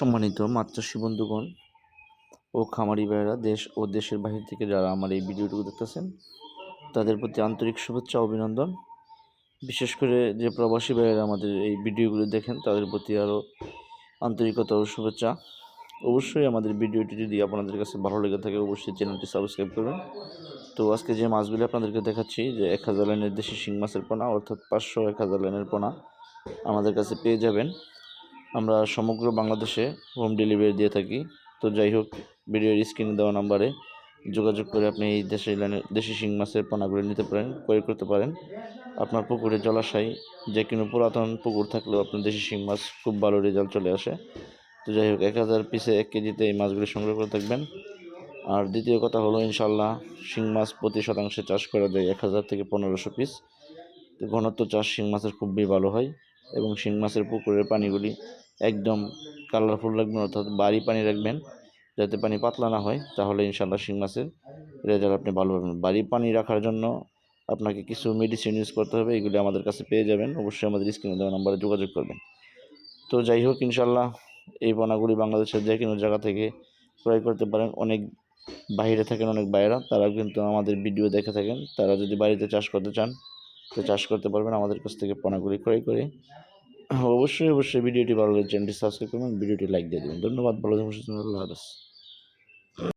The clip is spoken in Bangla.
সম্মানিত চাষি বন্ধুগণ ও খামারি ভাইয়েরা, দেশ ও দেশের বাহির থেকে যারা আমার এই ভিডিওটুকু দেখতেছেন, তাদের প্রতি আন্তরিক শুভেচ্ছা অভিনন্দন। বিশেষ করে যে প্রবাসী ভাইয়েরা আমাদের এই ভিডিওগুলো দেখেন, তাদের প্রতি আরও আন্তরিকতা ও শুভেচ্ছা। অবশ্যই আমাদের ভিডিওটি যদি আপনাদের কাছে ভালো লেগে থাকে, অবশ্যই চ্যানেলটি সাবস্ক্রাইব করবেন। তো আজকে যে মাছগুলি আপনাদেরকে দেখাচ্ছি, যে এক হাজার লাইনের দেশি শিং মাছের পোনা, অর্থাৎ পাঁচশো এক হাজার লাইনের পোনা, আমাদের কাছে পেয়ে যাবেন। আমরা সমগ্র বাংলাদেশে হোম ডেলিভারি দিয়ে থাকি। তো যাই হোক ভিডিওর স্ক্রিনে দেওয়া নাম্বারে যোগাযোগ করে আপনি এই দেশি দেশি শিং মাছের পোনাগুলো নিতে পারেন ক্রয় করতে পারেন। আপনার পুকুরে জলাশয়, যে কোনো পুরাতন পুকুর থাকলেও আপনার দেশি শিং মাছ খুব ভালো রেজাল্ট চলে আসে। তো যাই হোক, এক হাজার পিসে এক কেজিতে এই মাছগুলি সংগ্রহ করে থাকবেন। আর দ্বিতীয় কথা হলো ইনশাল্লাহ শিং মাছ প্রতি শতাংশে চাষ করা যায় এক হাজার থেকে পনেরোশো পিস ঘনত্ব চাষ শিং মাছের খুবই ভালো হয়। এবং শিং মাছের পুকুরের পানিগুলি একদম কালারফুল রাখবেন অর্থাৎ বাড়ি পানি রাখবেন, যাতে পানি পাতলা না হয়, তাহলে ইনশাল্লাহ শিং মাছের রেজাল্ট আপনি ভালো পাবেন। বাড়ি পানি রাখার জন্য আপনাকে কিছু মেডিসিন ইউজ করতে হবে, এগুলি আমাদের কাছে পেয়ে যাবেন, অবশ্যই আমাদের স্ক্রিনে দেওয়া নাম্বারে যোগাযোগ করবেন। তো যাই হোক ইনশাল্লাহ এই পোনাগুলি বাংলাদেশের যে কোনো জায়গা থেকে ক্রয় করতে পারেন। অনেক বাইরে থাকেন, অনেক বাইরা তারা কিন্তু আমাদের ভিডিও দেখে থাকেন। তারা যদি বাড়িতে চাষ করতে চান তো চাষ করতে পারবেন। আমাদের কাছ থেকে পোনাগুলি ক্রয় করে। অবশ্যই অবশ্যই ভিডিওটি ভালো লাগে চ্যানেলটি সাবস্ক্রাইব করবেন, ভিডিওটি লাইক দিয়ে দেবেন। ধন্যবাদ, ভালো থাকুন আল্লাহ